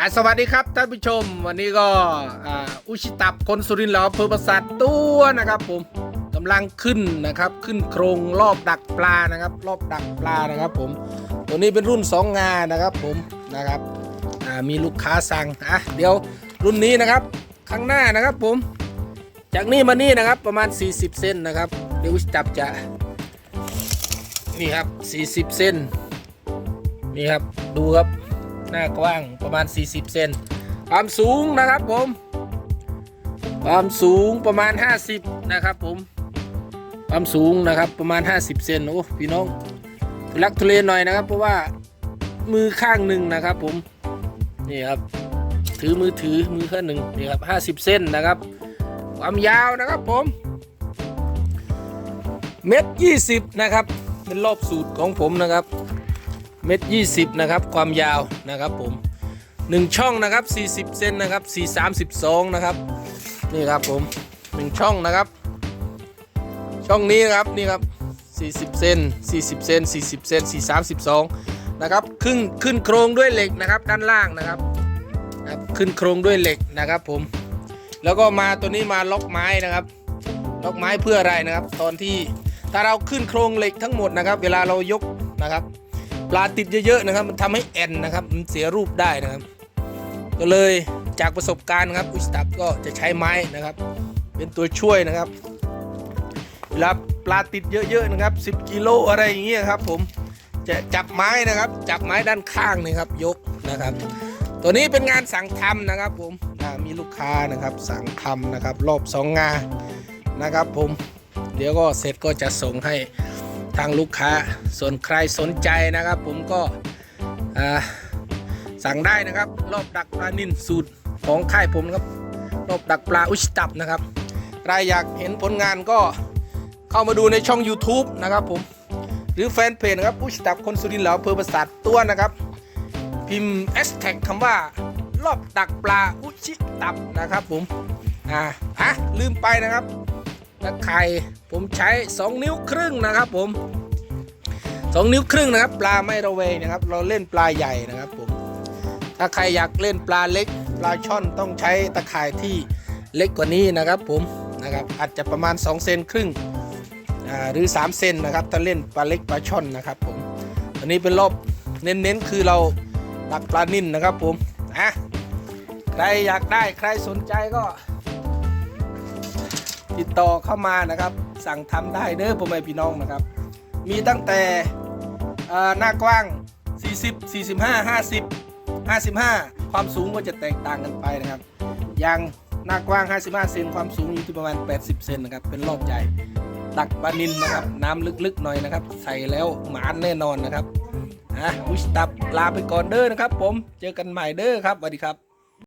อะสวัสดีครับท่านผู้ชม วันนี้ก็อ่าอุชิตับคนสุรินทร์เหล่าอำเภอประสาทตัวนะครับผมกำลังขึ้นนะครับขึ้นโครงรอบดักปลานะครับ รอบดักปลานะครับผมตัวนี้เป็นรุ่น 2 งานะครับผมนะครับอ่ามีลูกค้าสั่งอะเดี๋ยวรุ่นนี้นะครับข้างหน้านะครับผม จากนี่มานี่นะครับประมาณ 40 เซนนะครับ เดี๋ยวอุชิตับจะนี่ครับ 40 เซนนี่ครับดูครับ หน้ากว้างประมาณ 40 เซนความสูงนะครับผม ความสูงประมาณ 50 นะครับผม ความสูงนะครับประมาณ 50 เซนโอ้พี่น้องทุลักทุเลหน่อยนะครับ เพราะว่ามือข้างหนึ่งนะครับผมนี่ครับถือมือถือมือข้างหนึ่งนี่ครับ 50เซนนะครับ ความยาวนะครับผมเม็ดยี่สิบนะครับ เป็นรอบสูตรของผมนะครับ เม็ดยี่สิบนะครับความยาวนะครับผมหนึ่งช่องนะครับ 40 เซนนะครับ4 32 นะครับ นี่ครับผมหนึ่งช่องนะครับ ช่องนี้นะครับนี่ครับ 40 เซน40 เซน40 เซน4 32 นะครับขึ้นขึ้นโครงด้วยเหล็กนะครับด้านล่างนะครับครับขึ้นโครงด้วยเหล็กนะครับผมแล้วก็มาตัวนี้มาล็อกไม้นะครับ ล็อกไม้เพื่ออะไรนะครับ ตอนที่ถ้าเราขึ้นโครงเหล็กทั้งหมดนะครับ เวลาเรายกนะครับ ปลาติดเยอะๆนะครับ มันทำให้แอนนะครับ มันเสียรูปได้นะครับ ก็เลยจากประสบการณ์ครับอุสตับก็จะใช้ไม้นะครับ เป็นตัวช่วยนะครับเวลาปลาติดเยอะๆนะครับ 10กิโลอะไรอย่างเงี้ยครับ ผมจะจับไม้นะครับ จับไม้ด้านข้างนี่ครับ ยกนะครับ ตัวนี้เป็นงานสั่งทำนะครับ ผมมีลูกค้านะครับ สั่งทำนะครับ รอบสองงานนะครับ ผม เดี๋ยวก็เสร็จก็จะส่งให้ ทางลูกค้า ส่วนใครสนใจนะครับ ผมก็สั่งได้นะครับ รอบดักปลานินสูตรของค่ายผมครับ รอบดักปลาอุชตับนะครับใครอยากเห็นผลงานก็เข้ามาดูในช่อง YouTube นะครับผมหรือแฟนเพจนะครับอุชตับคนสุรินทร์เหลาเภอประสาทตัวนะครับ พิมพ์แอสแท็กคำว่ารอบดักปลาอุชิตับนะครับผมอ่าอะลืมไปนะครับ ตะไคร่ผมใช้ 2 นิ้วครึ่งนะครับผม 2 นิ้วครึ่งนะครับ ปลาไม่ระเวงนะครับ เราเล่นปลาใหญ่นะครับผมถ้าใครอยากเล่นปลาเล็ก ปลาช่อนต้องใช้ตะข่ายที่เล็กกว่านี้นะครับผมนะครับอาจจะประมาณ 2 เซนครึ่งหรือ 3 เซนนะครับถ้าเล่นปลาเล็กปลาช่อนนะครับผมอันนี้เป็นรอบเน้นๆคือเราดักปลานิ่นนะครับผมอะใครอยากได้ใครสนใจก็ ติดต่อเข้ามานะครับ สั่งทำได้เด้อพ่อแม่พี่น้องนะครับ มีตั้งแต่หน้ากว้าง 40 45 50 55 ความสูงก็จะแตกต่างกันไปนะครับ อย่างหน้ากว้าง 55 เซนความสูงอยู่ที่ประมาณ 80 เซนนะครับ เป็นรอบใหญ่ตักปลานินนะครับ น้ำลึกๆหน่อยนะครับ ใส่แล้วหมานแน่นอนนะครับอะวิสตับลาไปก่อนเด้อนะครับ ผมเจอกันใหม่เด้อครับสวัสดีครับ